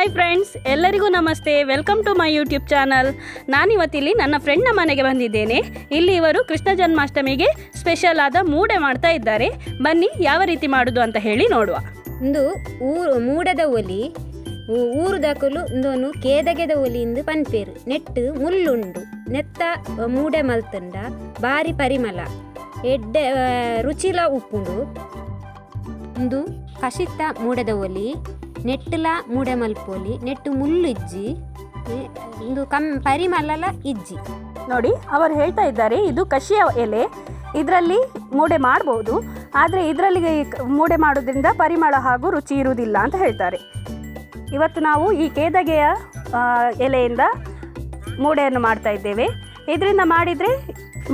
Hi friends ಎಲ್ಲರಿಗೂ ನಮಸ್ತೆ. Welcome to my YouTube channel ನಾನಿವತ್ತಿಲ್ಲಿ ನನ್ನ ಫ್ರೆಂಡ್ನ ಮನೆಗೆ ಬಂದಿದ್ದೇನೆ. ಇಲ್ಲಿ ಇವರು ಕೃಷ್ಣ ಜನ್ಮಾಷ್ಟಮಿಗೆ ಸ್ಪೆಷಲ್ ಆದ ಮೂಡೆ ಮಾಡ್ತಾ ಇದ್ದಾರೆ. ಬನ್ನಿ, ಯಾವ ರೀತಿ ಮಾಡೋದು ಅಂತ ಹೇಳಿ ನೋಡುವ. ಇಂದು ಊರು, ಮೂಡದ ಒಲಿ ಊರು ದಾಖಲು ಇಂದೊಂದು ಕೇದಗೆದ ಒಲಿಯಿಂದ ಪನ್ಪೇರು, ನೆಟ್ಟು ಮುಳ್ಳುಂಡು, ನೆತ್ತ ಮೂಡೆ ಮಲ್ತಂಡ, ಬಾರಿ ಪರಿಮಳ, ಎಡ್ಡೆ ರುಚಿಲ ಉಪ್ಪುಂಡು. ಇಂದು ಕಷಿತ ಮೂಡದ ಒಲಿ ನೆಟ್ಟಲ ಮೂಡೆ ಮಲ್ಪೊಲಿ ನೆಟ್ಟು ಮುಳ್ಳು ಇಜ್ಜಿ ಇದು ಕಮ್ ಪರಿಮಲ್ಲ ಇಜ್ಜಿ. ನೋಡಿ, ಅವರು ಹೇಳ್ತಾ ಇದ್ದಾರೆ, ಇದು ಕಷಿಯ ಎಲೆ, ಇದರಲ್ಲಿ ಮೂಡೆ ಮಾಡಬಹುದು ಆದರೆ ಇದರಲ್ಲಿ ಮೂಡೆ ಮಾಡೋದ್ರಿಂದ ಪರಿಮಳ ಹಾಗೂ ರುಚಿ ಇರುವುದಿಲ್ಲ ಅಂತ ಹೇಳ್ತಾರೆ. ಇವತ್ತು ನಾವು ಈ ಕೇದಗೆಯ ಎಲೆಯಿಂದ ಮೂಡೆಯನ್ನು ಮಾಡ್ತಾ ಇದ್ದೇವೆ. ಇದರಿಂದ ಮಾಡಿದರೆ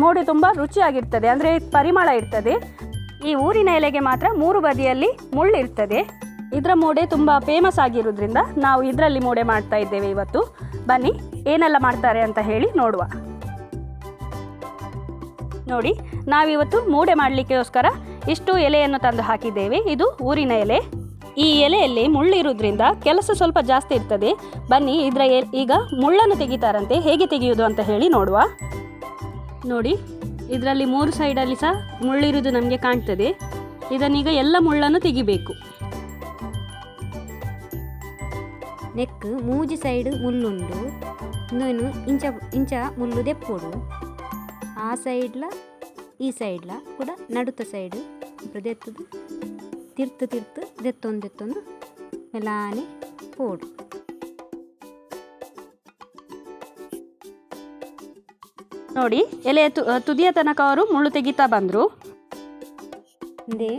ಮೂಡೆ ತುಂಬ ರುಚಿಯಾಗಿರ್ತದೆ, ಅಂದರೆ ಪರಿಮಳ ಇರ್ತದೆ. ಈ ಊರಿನ ಎಲೆಗೆ ಮಾತ್ರ ಮೂರು ಬದಿಯಲ್ಲಿ ಮುಳ್ಳು ಇರ್ತದೆ. ಇದರ ಮೋಡೆ ತುಂಬ ಫೇಮಸ್ ಆಗಿರೋದ್ರಿಂದ ನಾವು ಇದರಲ್ಲಿ ಮೋಡೆ ಮಾಡ್ತಾ ಇದ್ದೇವೆ ಇವತ್ತು. ಬನ್ನಿ, ಏನೆಲ್ಲ ಮಾಡ್ತಾರೆ ಅಂತ ಹೇಳಿ ನೋಡುವ. ನೋಡಿ, ನಾವಿವತ್ತು ಮೂಡೆ ಮಾಡಲಿಕ್ಕೋಸ್ಕರ ಇಷ್ಟು ಎಲೆಯನ್ನು ತಂದು ಹಾಕಿದ್ದೇವೆ. ಇದು ಊರಿನ ಎಲೆ. ಈ ಎಲೆಯಲ್ಲಿ ಮುಳ್ಳಿರೋದ್ರಿಂದ ಕೆಲಸ ಸ್ವಲ್ಪ ಜಾಸ್ತಿ ಇರ್ತದೆ. ಬನ್ನಿ, ಇದರ ಈಗ ಮುಳ್ಳನ್ನು ತೆಗಿತಾರಂತೆ. ಹೇಗೆ ತೆಗೆಯುವುದು ಅಂತ ಹೇಳಿ ನೋಡುವ. ನೋಡಿ, ಇದರಲ್ಲಿ ಮೂರು ಸೈಡಲ್ಲಿ ಸಹ ಮುಳ್ಳಿರುವುದು ನಮಗೆ ಕಾಣ್ತದೆ. ಇದನ್ನೀಗ ಎಲ್ಲ ಮುಳ್ಳನ್ನು ತೆಗಿಬೇಕು. ನೆಕ್ ಮೂಜಿ ಸೈಡ್ ముల్లుండు నేను ಇಂಚ ಇಂಚ ಮುಳ್ಳು ದೆಪ್ಪೊಡು. ಆ ಸೈಡ್ಲ ಈ ಸೈಡ್ಲ ಕೂಡ ನಡುತ್ತ ಸೈಡ್ ఇప్పుడు ದೆತ್ತದು. ತಿರ್ತು ತಿರ್ತು ದೆತ್ತೊಂದು ದೆತ್ತೊಂದು ಮೆಲಾನೆ పోడు ನೋಡಿ ಎಲೆ ತು ತುದಿಯ ತನಕ ಅವರು ಮುಳ್ಳು ತೆಗಿತಾ ಬಂದರು. ಇಂದೆ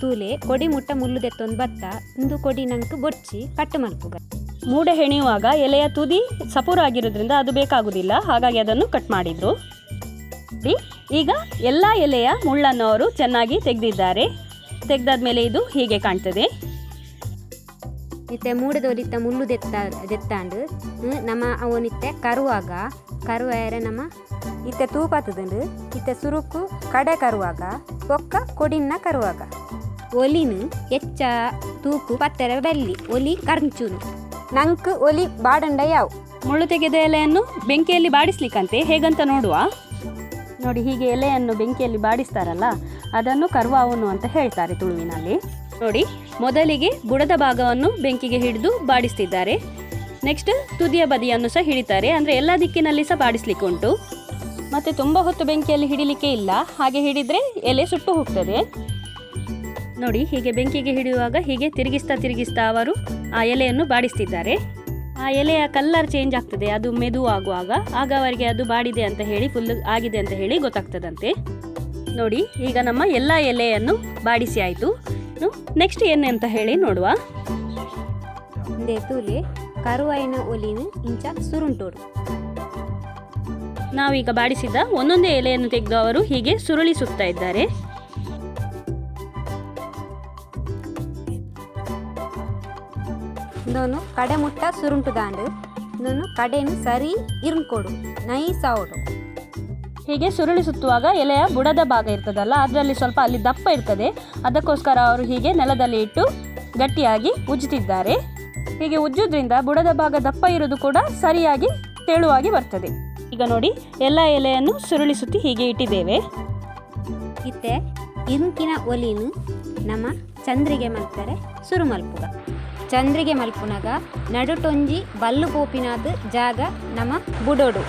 ತೂಲೆ ಕೊಡಿ ಮುಟ್ಟ ಮುಳ್ಳು ದೆತ್ತೊಂದು ಬತ್ತ ಇಂದು ಕೊಡಿ ನಂಕ್ ಬೊಚ್ಚಿ ಕಟ್ಟು ಮಲ್ಪುಗ. ಮೂಡೆ ಹೆಣೆಯುವಾಗ ಎಲೆಯ ತುದಿ ಸಪೂರ ಆಗಿರೋದ್ರಿಂದ ಅದು ಬೇಕಾಗುವುದಿಲ್ಲ ಹಾಗಾಗಿ ಅದನ್ನು ಕಟ್ ಮಾಡಿದ್ರು. ಈಗ ಎಲ್ಲ ಎಲೆಯ ಮುಳ್ಳನ್ನು ಅವರು ಚೆನ್ನಾಗಿ ತೆಗೆದಿದ್ದಾರೆ. ತೆಗೆದಾದ್ಮೇಲೆ ಇದು ಹೀಗೆ ಕಾಣ್ತದೆ. ಇತ್ತೆ ಮೂಡದೊಲಿತ್ತ ಮುಳ್ಳು ದೆತ್ತ, ದೆತ್ತಾಂಡು ನಮ್ಮ ಅವನಿತ್ತೆ ಕರುವಾಗ ಕರುವಾಯರೆ ನಮ್ಮ? ಇತ್ತೆ ತೂಪಾತದಂಡು, ಇತ್ತೆ ಸುರುಕು ಕಡೆ ಕರುವಾಗ ಬೊಕ್ಕ ಕೊಡಿನ ಕರುವಾಗ. ಒಲಿನು ಹೆಚ್ಚ ತೂಕು ಪತ್ತರ ಬೆಲ್ಲಿ ಒಲಿ ಕರ್ಂಚುನು. ನಂಕ್ ಒಲಿ ಬಾಡಂಡ ಯಾವ್ ಮುಳ್ಳು ತೆಗೆದ ಎಲೆಯನ್ನು ಬೆಂಕಿಯಲ್ಲಿ ಬಾಡಿಸ್ಲಿಕ್ಕಂತೆ ಹೇಗಂತ ನೋಡುವ? ನೋಡಿ ಹೀಗೆ ಎಲೆಯನ್ನು ಬೆಂಕಿಯಲ್ಲಿ ಬಾಡಿಸ್ತಾರಲ್ಲ ಅದನ್ನು ಕರ್ವಾವನು ಅಂತ ಹೇಳ್ತಾರೆ ತುಳುವಿನಲ್ಲಿ. ನೋಡಿ ಮೊದಲಿಗೆ ಬುಡದ ಭಾಗವನ್ನು ಬೆಂಕಿಗೆ ಹಿಡಿದು ಬಾಡಿಸ್ತಿದ್ದಾರೆ. ನೆಕ್ಸ್ಟ್ ತುದಿಯ ಬದಿಯನ್ನು ಸಹ ಹಿಡಿತಾರೆ ಅಂದರೆ ಎಲ್ಲ ದಿಕ್ಕಿನಲ್ಲಿ ಸಹ ಬಾಡಿಸ್ಲಿಕ್ಕೆ ಉಂಟು ಮತ್ತು ತುಂಬ ಹೊತ್ತು ಬೆಂಕಿಯಲ್ಲಿ ಹಿಡಿಲಿಕ್ಕೆ ಇಲ್ಲ ಹಾಗೆ ಹಿಡಿದರೆ ಎಲೆ ಸುಟ್ಟು ಹೋಗ್ತದೆ. ನೋಡಿ ಹೀಗೆ ಬೆಂಕಿಗೆ ಹಿಡಿಯುವಾಗ ಹೀಗೆ ತಿರುಗಿಸ್ತಾ ತಿರುಗಿಸ್ತಾ ಅವರು ಆ ಎಲೆಯನ್ನು ಬಾಡಿಸ್ತಿದ್ದಾರೆ. ಆ ಎಲೆಯ ಕಲ್ಲರ್ ಚೇಂಜ್ ಆಗ್ತದೆ ಅದು ಮೆದು ಆಗುವಾಗ. ಆಗ ಅವರಿಗೆ ಅದು ಬಾಡಿದೆ ಅಂತ ಹೇಳಿ ಫುಲ್ ಆಗಿದೆ ಅಂತ ಹೇಳಿ ಗೊತ್ತಾಗ್ತದಂತೆ. ನೋಡಿ ಈಗ ನಮ್ಮ ಎಲ್ಲ ಎಲೆಯನ್ನು ಬಾಡಿಸಿ ಆಯಿತು. ನೆಕ್ಸ್ಟ್ ಏನು ಅಂತ ಹೇಳಿ ನೋಡುವ. ತೂಲೆ ಕರುವಾಯಿನ ಒಲಿನು ಇಂಚ ಸುರುಂಟೋಡು ನಾವೀಗ ಬಾಡಿಸಿದ ಒಂದೊಂದೇ ಎಲೆಯನ್ನು ತೆಗೆದು ಅವರು ಹೀಗೆ ಸುರುಳಿಸುತ್ತಾ ಇದ್ದಾರೆ. ಇಂದೊಂದು ಕಡೆ ಮುಟ್ಟ ಸುರುಂಟು ದಾಂಡು ನಾನು ಕಡೆನು ಸರಿ ಇರ್ಕೊಡು ನೈಸ್ ಆವಡು ಹೀಗೆ ಸುರುಳಿ ಸುತ್ತುವಾಗ ಎಲೆಯ ಬುಡದ ಭಾಗ ಇರ್ತದಲ್ಲ ಅದರಲ್ಲಿ ಸ್ವಲ್ಪ ಅಲ್ಲಿ ದಪ್ಪ ಇರ್ತದೆ. ಅದಕ್ಕೋಸ್ಕರ ಅವರು ಹೀಗೆ ನೆಲದಲ್ಲಿ ಇಟ್ಟು ಗಟ್ಟಿಯಾಗಿ ಉಜ್ಜುತ್ತಿದ್ದಾರೆ ಹೀಗೆ ಉಜ್ಜೋದ್ರಿಂದ ಬುಡದ ಭಾಗ ದಪ್ಪ ಇರೋದು ಕೂಡ ಸರಿಯಾಗಿ ತೆಳುವಾಗಿ ಬರ್ತದೆ. ಈಗ ನೋಡಿ ಎಲ್ಲ ಎಲೆಯನ್ನು ಸುರುಳಿ ಸುತ್ತಿ ಹೀಗೆ ಇಟ್ಟಿದ್ದೇವೆ. ಇತ್ತೆ ಇರುಕಿನ ಒಲಿನು ನಮ್ಮ ಚಂದ್ರಿಗೆ ಮಲ್ತಾರೆ ಸುರು ಮಲ್ಪುಗ ಚಂದ್ರಿಗೆ ಮಲ್ಪುನಗ, ನಡುಟೊಂಜಿ, ಬಲ್ಲು ಪೋಪಿನಾದ ಜಾಗ ನಮ್ಮ ಬುಡೋಡು.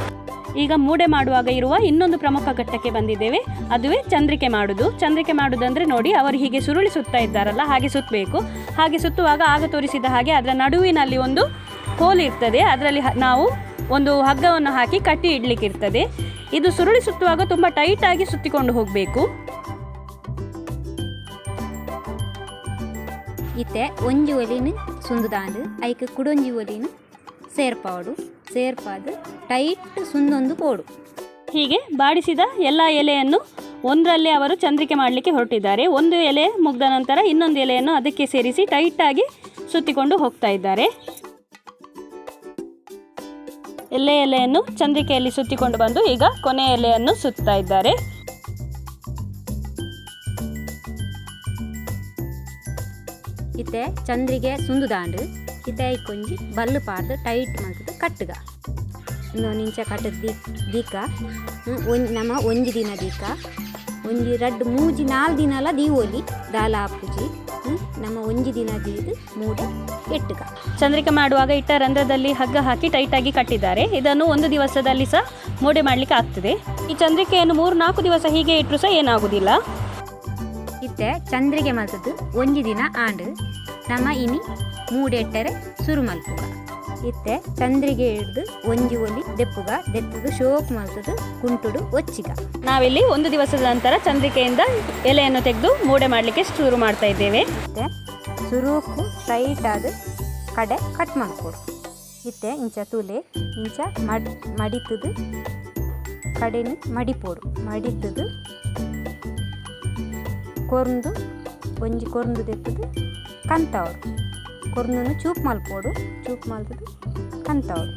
ಈಗ ಮೂಡೆ ಮಾಡುವಾಗ ಇರುವ ಇನ್ನೊಂದು ಪ್ರಮುಖ ಘಟ್ಟಕ್ಕೆ ಬಂದಿದ್ದೇವೆ. ಅದುವೇ ಚಂದ್ರಿಕೆ ಮಾಡುದು. ಚಂದ್ರಿಕೆ ಮಾಡುದಂದ್ರೆ ನೋಡಿ, ಅವರು ಹೀಗೆ ಸುರುಳಿ ಸುತ್ತಾ ಇದ್ದಾರಲ್ಲ, ಹಾಗೆ ಸುತ್ತಬೇಕು ಹಾಗೆ ಸುತ್ತುವಾಗ ಆಗ ತೋರಿಸಿದ ಹಾಗೆ ಅದರ ನಡುವಿನಲ್ಲಿ ಒಂದು ಹೋಲ್ ಇರ್ತದೆ. ಅದರಲ್ಲಿ ನಾವು ಒಂದು ಹಗ್ಗವನ್ನು ಹಾಕಿ ಕಟ್ಟಿ ಇಡ್ಲಿಕ್ಕೆ ಇರ್ತದೆ ಇದು ಸುರುಳಿ ಸುತ್ತುವಾಗ ತುಂಬ ಟೈಟಾಗಿ ಸುತ್ತಿಕೊಂಡು ಹೋಗಬೇಕು. ಇತ್ತೆ ಒಂಜಿ ಒಲಿನ ಸುಂದುದಾಂಡು, ಐಕ್ ಕುಡೊಂಜಿ ಒಲಿನ ಸೇರ್ಪಾಡು. ಸೇರ್ಪಾದ ಟೈಟ್ ಸುಂದೊಂದು ಕೋಡು ಹೀಗೆ ಬಾಡಿಸಿದ ಎಲ್ಲ ಎಲೆಯನ್ನು ಒಂದರಲ್ಲೇ ಅವರು ಚಂದ್ರಿಕೆ ಮಾಡಲಿಕ್ಕೆ ಹೊರಟಿದ್ದಾರೆ. ಒಂದು ಎಲೆ ಮುಗ್ದ ನಂತರ ಇನ್ನೊಂದು ಎಲೆಯನ್ನು ಅದಕ್ಕೆ ಸೇರಿಸಿ ಟೈಟಾಗಿ ಸುತ್ತಿಕೊಂಡು ಹೋಗ್ತಾ ಇದ್ದಾರೆ. ಎಲೆ ಎಲೆಯನ್ನು ಚಂದ್ರಿಕೆಯಲ್ಲಿ ಸುತ್ತಿಕೊಂಡು ಬಂದು ಈಗ ಕೊನೆ ಎಲೆಯನ್ನು ಸುತ್ತಾ ಇದ್ದಾರೆ. ಇತ್ತೆ ಚಂದ್ರಿಗೆ ಸುಂದುದಾಂಡು ಇತ್ತೆ ಕೊಂಜಿ ಬಲ್ಲು ಪಾಡ್ದು ಟೈಟ್ ಮಾಡ್ತದೆ ಕಟ್ಟುಗ. ಇನ್ನೊಂದು ನಿಂಚ ಕಟ್ಟದ ದೀ ದೀಕ ಒಂದು ನಮ್ಮ ಒಂಜಿ ದಿನ ದೀಕ. ಒಂಜಿ ರಡ್ ಮೂಜಿ ನಾಲ್ ದಿನಲ ದೀವೋಲಿ ದಾಲ ಹ್ಮ್, ನಮ್ಮ ಒಂಜಿ ದಿನ ದೀದು ಮೂಡೆ ಎಟ್ಟುಗ. ಚಂದ್ರಿಕೆ ಮಾಡುವಾಗ ಇಟ್ಟ ರಂಧ್ರದಲ್ಲಿ ಹಗ್ಗ ಹಾಕಿ ಟೈಟಾಗಿ ಕಟ್ಟಿದ್ದಾರೆ. ಇದನ್ನು ಒಂದು ದಿವಸದಲ್ಲಿ ಸಹ ಮೂಡೆ ಮಾಡಲಿಕ್ಕೆ ಆಗ್ತದೆ. ಈ ಚಂದ್ರಿಕೆಯನ್ನು ಮೂರು ನಾಲ್ಕು ದಿವಸ ಹೀಗೆ ಇಟ್ಟರು ಸಹ ಏನಾಗುವುದಿಲ್ಲ ಇತ್ತೆ ಚಂದ್ರಿಗೆ ಮಲ್ತದ್ದು ಒಂಜಿ ದಿನ ಆಂಡ್ ನಮ್ಮ ಇನಿ ಮೂಡೆಟ್ಟರೆ ಸುರು ಮಲ್ಪುಗ ಇತ್ತೆ ಚಂದ್ರಿಗೆ ಹಿಡ್ದು ಒಂಜಿ ಒಲಿ ದೆಪ್ಪುಗ ದೆತ್ತದು ಶೋಕ್ ಮಲ್ತದು ಕುಂಟುಡು ಒಚ್ಚಿಗ. ನಾವಿಲ್ಲಿ ಒಂದು ದಿವಸದ ನಂತರ ಚಂದ್ರಿಕೆಯಿಂದ ಎಲೆಯನ್ನು ತೆಗೆದು ಮೂಡೆ ಮಾಡಲಿಕ್ಕೆ ಶುರು ಮಾಡ್ತಾ ಇದ್ದೇವೆ. ಇತ್ತೆ ಸುರುಕು ಟೈಟ್ ಆದ ಕಡೆ ಕಟ್ ಮಾಡ್ಕೊಡು. ಇತ್ತೆ ಇಂಚ ತುಲೆ ಇಂಚ ಮಡ್ ಮಡಿತದು ಕಡೆನು ಮಡಿಪೋಡು. ಮಡಿತದು ಕೊರ್ದು, ಒಂಜಿ ಕೊರ್ಂದು ದೆತ್ತದು ಕಂತವಡು ಕೊರ್ಂದನ್ನು ಚೂಪ್ ಮಲ್ಪೋಡು, ಚೂಪ್ ಮಲ್ತದು ಕಂತವಡು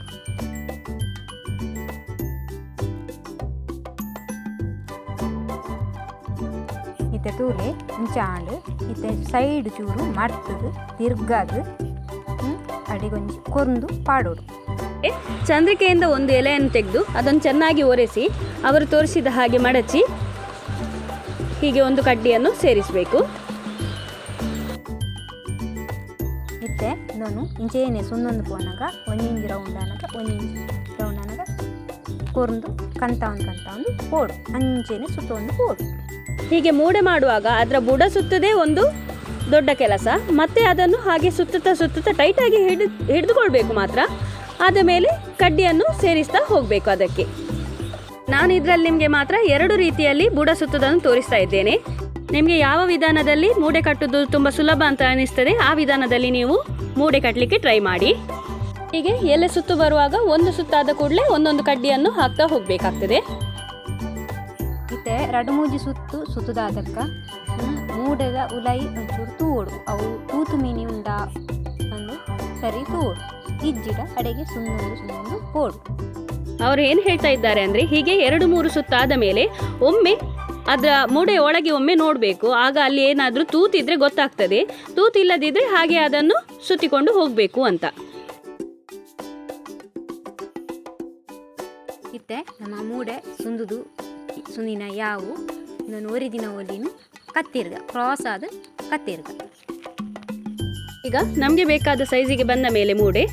ಇತ್ತೆ ತೂಲೆ ಇಂಚಾಂಡು ಇತ್ತೆ ಸೈಡ್ ಚೂರು ಮಡ್ತದು, ತಿರ್ಗದು ಅಡಿಗೊಂಜಿ ಕೊರ್ಂದು ಪಾಡೋಡು. ಚಂದ್ರಿಕೆಯಿಂದ ಒಂದು ಎಲೆಯನ್ನು ತೆಗೆದು ಅದನ್ನು ಚೆನ್ನಾಗಿ ಒರೆಸಿ, ಅವರು ತೋರಿಸಿದ ಹಾಗೆ ಮಡಚಿ ಹೀಗೆ ಒಂದು ಕಡ್ಡಿಯನ್ನು ಸೇರಿಸಬೇಕು. ಮತ್ತೆ ನಾನು ಇಂಚೇನೆ ಸುನ್ನೊಂದು ಪೋನಾಗ ಒಂದಿಂಜಿ ರೌಂಡ್ ಅನಗ ಒಂದಿಂಜಿ ರೌಂಡ್ ಅನಗ ಕೊರ್ದು ಕಂತ ಒಂದು ಕಂತ ಒಂದು ಪೋಡು ಅಂಚೇನೆ ಸುತ್ತ ಒಂದು ಪೋಡು ಹೀಗೆ ಮೂಡೆ ಮಾಡುವಾಗ ಅದರ ಬುಡ ಸುತ್ತದೇ ಒಂದು ದೊಡ್ಡ ಕೆಲಸ. ಮತ್ತೆ ಅದನ್ನು ಹಾಗೆ ಸುತ್ತುತ್ತಾ ಸುತ್ತುತ್ತಾ ಟೈಟಾಗಿ ಹಿಡಿದು ಹಿಡಿದುಕೊಳ್ಬೇಕು ಮಾತ್ರ. ಆದ ಮೇಲೆ ಕಡ್ಡಿಯನ್ನು ಸೇರಿಸ್ತಾ ಹೋಗಬೇಕು ಅದಕ್ಕೆ. ನಾನು ಇದರಲ್ಲಿ ನಿಮಗೆ ಮಾತ್ರ ಎರಡು ರೀತಿಯಲ್ಲಿ ಬುಡ ಸುತ್ತದನ್ನು ತೋರಿಸ್ತಾ ಇದ್ದೇನೆ. ನಿಮಗೆ ಯಾವ ವಿಧಾನದಲ್ಲಿ ಮೂಡೆ ಕಟ್ಟೋದು ತುಂಬ ಸುಲಭ ಅಂತ ಅನಿಸ್ತದೆ, ಆ ವಿಧಾನದಲ್ಲಿ ನೀವು ಮೂಡೆ ಕಟ್ಟಲಿಕ್ಕೆ ಟ್ರೈ ಮಾಡಿ. ಹೀಗೆ ಎಲೆ ಸುತ್ತು ಬರುವಾಗ ಒಂದು ಸುತ್ತಾದ ಕೂಡಲೇ ಒಂದೊಂದು ಕಡ್ಡಿಯನ್ನು ಹಾಕ್ತಾ ಹೋಗಬೇಕಾಗ್ತದೆ. ಇತ್ತೆ ಎರಡು ಮೂಜಿ ಸುತ್ತು ಸುತ್ತದಾದಕ್ಕ ಮೂಡದ ಉಲೈ ಒಂಚೂರು ತೂಡು ಅವು ತೂತು ಮೀನಿ ಉಂಡ ಅಂದು ಸರಿ ತೂಡು ಇಜ್ಜಿಡ ಕಡೆಗೆ ಸುಮ್ಮನೆ ಸುಮ್ಮನೆ ಪೋಡು ಅವರು ಏನು ಹೇಳ್ತಾ ಇದ್ದಾರೆ ಅಂದರೆ ಹೀಗೆ ಎರಡು ಮೂರು ಸುತ್ತಾದ ಮೇಲೆ ಒಮ್ಮೆ ಅದರ ಮೂಡೆ ಒಳಗೆ ಒಮ್ಮೆ ನೋಡಬೇಕು. ಆಗ ಅಲ್ಲಿ ಏನಾದರೂ ತೂತಿದ್ರೆ ಗೊತ್ತಾಗ್ತದೆ. ತೂತಿಲ್ಲದಿದ್ದರೆ ಹಾಗೆ ಅದನ್ನು ಸುತ್ತಿಕೊಂಡು ಹೋಗಬೇಕು ಅಂತ. ಇತ್ತೆ ನಮ್ಮ ಮೂಡೆ ಸುಂದುದು ಸುನಿನ ಯಾವು? ನಾನು ಒರಿದಿನ ಒಲಿನ ಕತ್ತಿರ್ಗ ಕ್ರಾಸ್ ಆದ ಕತ್ತಿರ್ಗ. ಈಗ ನಮಗೆ ಬೇಕಾದ ಸೈಜಿಗೆ ಬಂದ ಮೇಲೆ ಮೂಡೆ.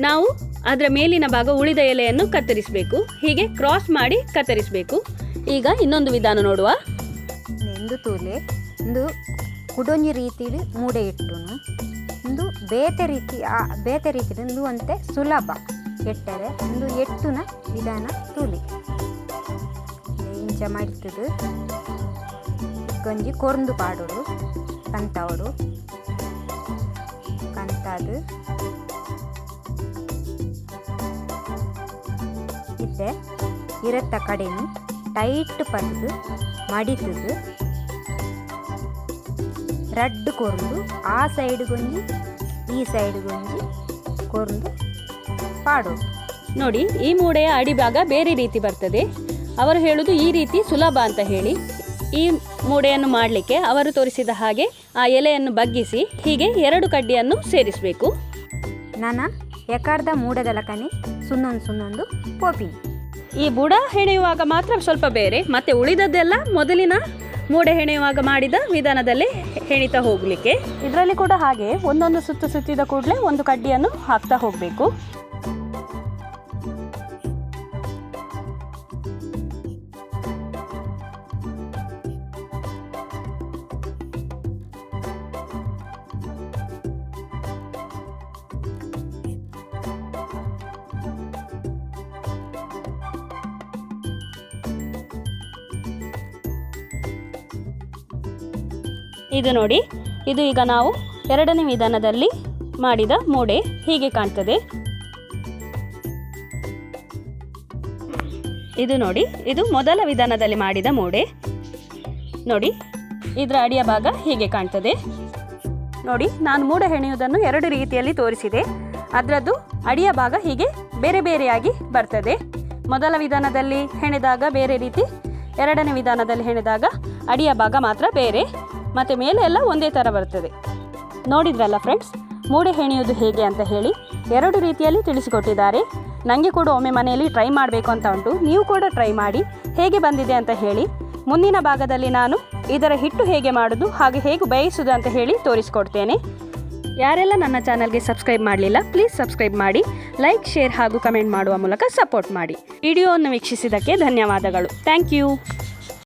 ನಾವು ಅದರ ಮೇಲಿನ ಭಾಗ ಉಳಿದ ಎಲೆಯನ್ನು ಕತ್ತರಿಸಬೇಕು. ಹೀಗೆ ಕ್ರಾಸ್ ಮಾಡಿ ಕತ್ತರಿಸಬೇಕು. ಈಗ ಇನ್ನೊಂದು ವಿಧಾನ ನೋಡುವ. ಎಂದು ತೂಲೆ ಒಂದು ಕುಡೊಂಜಿ ರೀತಿಲಿ ಮೂಡೆ ಇಟ್ಟು ಒಂದು ಬೇತೆ ರೀತಿ, ಆ ಬೇತೆ ರೀತಿ ಒಂದು ಅಂತೆ ಸುಲಭ. ಎಟ್ಟರೆ ಒಂದು ಎಟ್ಟುನ ವಿಧಾನ ತೂಲಿ. ಇಂಚ ಮಾಡಿತದು ಗಂಜಿ ಕೊರ್ದು ಪಾಡೋಡು ಕಂತವಡು ಕಂತಾದು. ಇತ್ತೆ ಇರತ್ತ ಕಡೆನು ಟೈಟ್ ಪರ್ದು ಮಡಿತದು. ರಡ್ಡು ಕೊರ್ದು ಆ ಸೈಡ್ಗೊಂಜಿ ಈ ಸೈಡ್ಗೊಂಜಿ ಕೊರ್ದು ಪಾಡೋದು. ನೋಡಿ ಈ ಮೂಡೆಯ ಅಡಿಭಾಗ ಬೇರೆ ರೀತಿ ಬರ್ತದೆ. ಅವರು ಹೇಳುವುದು ಈ ರೀತಿ ಸುಲಭ ಅಂತ ಹೇಳಿ. ಈ ಮೂಡೆಯನ್ನು ಮಾಡಲಿಕ್ಕೆ ಅವರು ತೋರಿಸಿದ ಹಾಗೆ ಆ ಎಲೆಯನ್ನು ಬಗ್ಗಿಸಿ ಹೀಗೆ ಎರಡು ಕಡ್ಡಿಯನ್ನು ಸೇರಿಸಬೇಕು. ನಾನ ಎಕಾರ್ದ ಮೂಡದಲಕನೆ ಸುನ್ನೊಂದು ಸುನ್ನೊಂದು ಪೋಪಿನಿ. ಈ ಬುಡ ಹೆಣೆಯುವಾಗ ಮಾತ್ರ ಸ್ವಲ್ಪ ಬೇರೆ. ಮತ್ತೆ ಉಳಿದದ್ದೆಲ್ಲ ಮೊದಲಿನ ಮೂಡೆ ಹೆಣೆಯುವಾಗ ಮಾಡಿದ ವಿಧಾನದಲ್ಲಿ ಹೆಣಿತಾ ಹೋಗಲಿಕ್ಕೆ. ಇದರಲ್ಲಿ ಕೂಡ ಹಾಗೆ ಒಂದೊಂದು ಸುತ್ತು ಸುತ್ತಿದ ಕೂಡಲೇ ಒಂದು ಕಡ್ಡಿಯನ್ನು ಹಾಕ್ತಾ ಹೋಗಬೇಕು. ಇದು ನೋಡಿ, ಇದು ಈಗ ನಾವು ಎರಡನೇ ವಿಧಾನದಲ್ಲಿ ಮಾಡಿದ ಮೂಡೆ ಹೀಗೆ ಕಾಣ್ತದೆ. ಇದು ನೋಡಿ, ಇದು ಮೊದಲ ವಿಧಾನದಲ್ಲಿ ಮಾಡಿದ ಮೂಡೆ. ನೋಡಿ, ಇದರ ಅಡಿಯ ಭಾಗ ಹೀಗೆ ಕಾಣ್ತದೆ. ನೋಡಿ, ನಾನು ಮೂಡೆ ಹೆಣೆಯುವುದನ್ನು ಎರಡು ರೀತಿಯಲ್ಲಿ ತೋರಿಸಿದೆ. ಅದರದ್ದು ಅಡಿಯ ಭಾಗ ಹೀಗೆ ಬೇರೆ ಬೇರೆಯಾಗಿ ಬರ್ತದೆ. ಮೊದಲ ವಿಧಾನದಲ್ಲಿ ಹೆಣೆದಾಗ ಬೇರೆ ರೀತಿ, ಎರಡನೇ ವಿಧಾನದಲ್ಲಿ ಹೆಣೆದಾಗ ಅಡಿಯ ಭಾಗ ಮಾತ್ರ ಬೇರೆ. ಮತ್ತು ಮೇಲೆ ಎಲ್ಲ ಒಂದೇ ಥರ ಬರ್ತದೆ. ನೋಡಿದ್ರಲ್ಲ ಫ್ರೆಂಡ್ಸ್ ಮೂಡೆ ಹೆಣೆಯೋದು ಹೇಗೆ ಅಂತ ಹೇಳಿ ಎರಡು ರೀತಿಯಲ್ಲಿ ತಿಳಿಸಿಕೊಟ್ಟಿದ್ದಾರೆ. ನನಗೆ ಕೂಡ ಒಮ್ಮೆ ಮನೆಯಲ್ಲಿ ಟ್ರೈ ಮಾಡಬೇಕು ಅಂತ ಉಂಟು. ನೀವು ಕೂಡ ಟ್ರೈ ಮಾಡಿ ಹೇಗೆ ಬಂದಿದೆ ಅಂತ ಹೇಳಿ ಮುಂದಿನ ಭಾಗದಲ್ಲಿ ನಾನು ಇದರ ಹಿಟ್ಟು ಹೇಗೆ ಮಾಡೋದು, ಹಾಗೆ ಹೇಗೆ ಬೇಯಿಸೋದು ಅಂತ ಹೇಳಿ ತೋರಿಸ್ಕೊಡ್ತೇನೆ. ಯಾರೆಲ್ಲ ನನ್ನ ಚಾನಲ್ಗೆ ಸಬ್ಸ್ಕ್ರೈಬ್ ಮಾಡಲಿಲ್ಲ ಪ್ಲೀಸ್ ಸಬ್ಸ್ಕ್ರೈಬ್ ಮಾಡಿ ಲೈಕ್ ಶೇರ್ ಹಾಗೂ ಕಮೆಂಟ್ ಮಾಡುವ ಮೂಲಕ ಸಪೋರ್ಟ್ ಮಾಡಿ. ವಿಡಿಯೋವನ್ನು ವೀಕ್ಷಿಸಿದ್ದಕ್ಕೆ ಧನ್ಯವಾದಗಳು. Thank you